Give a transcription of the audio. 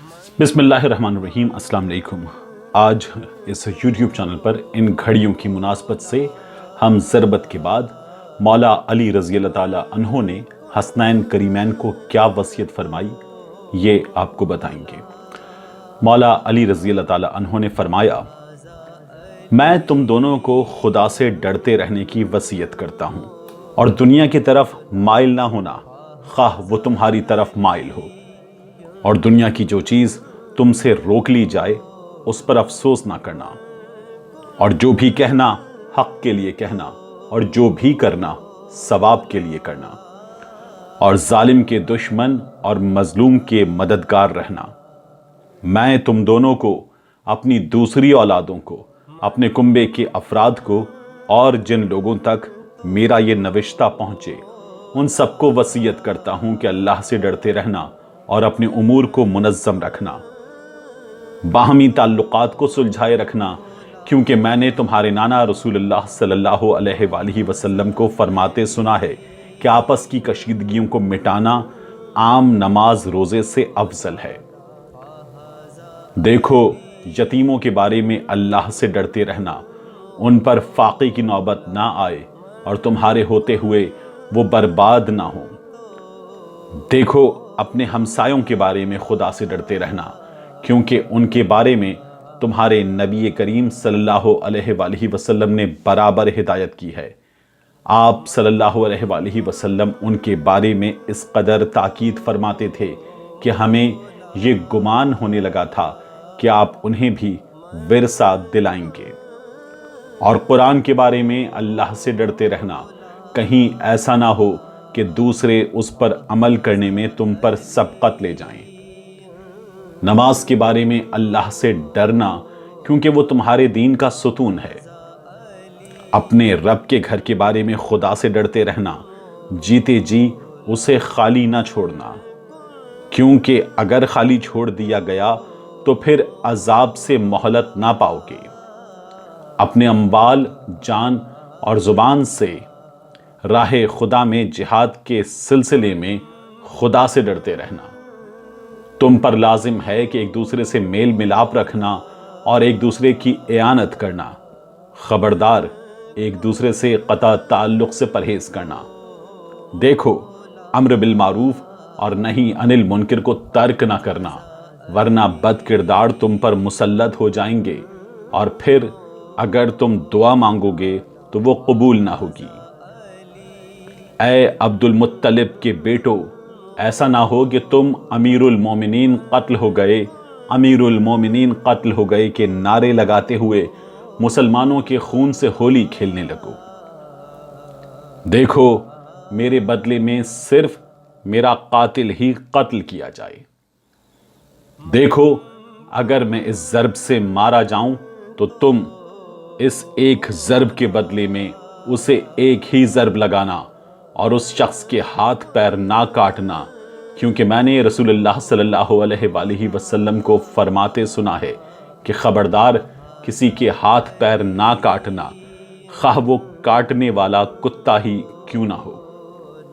अस्सलाम वालेकुम आज इस YouTube चैनल पर इन घड़ियों की मुनासबत से हम ज़रबत के बाद मौला अली रज़ी अल्लाह ने हसनैन करीमैन को क्या वसीयत फरमाई, ये आपको बताएँगे। मौला अली रज़ी अल्लाह ने फरमाया, मैं तुम दोनों को खुदा से डरते रहने की वसीयत करता हूँ और दुनिया की तरफ़ माइल ना होना खाह वो तुम्हारी तरफ़ माइल हो। और दुनिया की जो चीज़ तुमसे रोक ली जाए, उस पर अफसोस ना करना। और जो भी कहना, हक के लिए कहना, और जो भी करना, सवाब के लिए करना। और जालिम के दुश्मन और मजलूम के मददगार रहना। मैं तुम दोनों को, अपनी दूसरी औलादों को, अपने कुंबे के अफराद को, और जिन लोगों तक मेरा ये नविश्ता पहुँचे, उन सबको वसीयत करता हूँ कि अल्लाह से डरते रहना। और अपने उमूर को मुनज़म रखना। बाहमी ताल्लुकात को सुलझाए रखना, क्योंकि मैंने तुम्हारे नाना रसूलुल्लाह सल्लल्लाहु अलैहि वसल्लम को फरमाते सुना है कि आपस की कशीदगियों को मिटाना आम नमाज़ रोज़े से अफजल है। देखो, यतीमों के बारे में अल्लाह से डरते रहना, उन पर फाक़े की नौबत ना आए और तुम्हारे होते हुए वो बर्बाद ना हो। देखो अपने हमसायों के बारे में खुदा से डरते रहना, क्योंकि उनके बारे में तुम्हारे नबी करीम सल्लल्लाहु अलैहि वसल्लम ने बराबर हिदायत की है। आप सल्लल्लाहु अलैहि वसल्लम उनके बारे में इस कदर ताकीद फरमाते थे कि हमें ये गुमान होने लगा था कि आप उन्हें भी विरसा दिलाएँगे। और कुरान के बारे में अल्लाह से डरते रहना, कहीं ऐसा ना हो कि दूसरे उस पर अमल करने में तुम पर सबकत ले जाएँ। नमाज़ के बारे में अल्लाह से डरना, क्योंकि वो तुम्हारे दीन का सुतून है। अपने रब के घर के बारे में खुदा से डरते रहना, जीते जी उसे खाली ना छोड़ना। क्योंकि अगर खाली छोड़ दिया गया तो फिर अजाब से मोहलत ना पाओगे। अपने अम्बाल, जान और ज़ुबान से राह खुदा में जिहाद के सिलसिले में खुदा से डरते रहना। तुम पर लाजिम है कि एक दूसरे से मेल मिलाप रखना और एक दूसरे की एयानत करना। खबरदार, एक दूसरे से कता ताल्लुक से परहेज करना। देखो, अम्र बिल मारूफ और नहीं अनिल मुनकर को तर्क ना करना, वरना बद किरदार तुम पर मुसलत हो जाएँगे और फिर अगर तुम दुआ मांगोगे तो वो कबूल ना होगी। ए अब्दुल मुत्तलिब के बेटो, ऐसा ना हो कि तुम अमीरुल मोमिनीन कत्ल हो गए। अमीरुल मोमिनीन कत्ल हो गए के नारे लगाते हुए मुसलमानों के खून से होली खेलने लगो। देखो, मेरे बदले में सिर्फ़ मेरा कातिल ही कत्ल किया जाए। देखो, अगर मैं इस जरब से मारा जाऊँ तो तुम इस एक जरब के बदले में उसे एक ही जरब लगाना। और उस शख्स के हाथ पैर ना काटना, क्योंकि मैंने रसूलुल्लाह सल्लल्लाहु अलैहि वसल्लम को फरमाते सुना है कि ख़बरदार किसी के हाथ पैर ना काटना खा वो काटने वाला कुत्ता ही क्यों ना हो।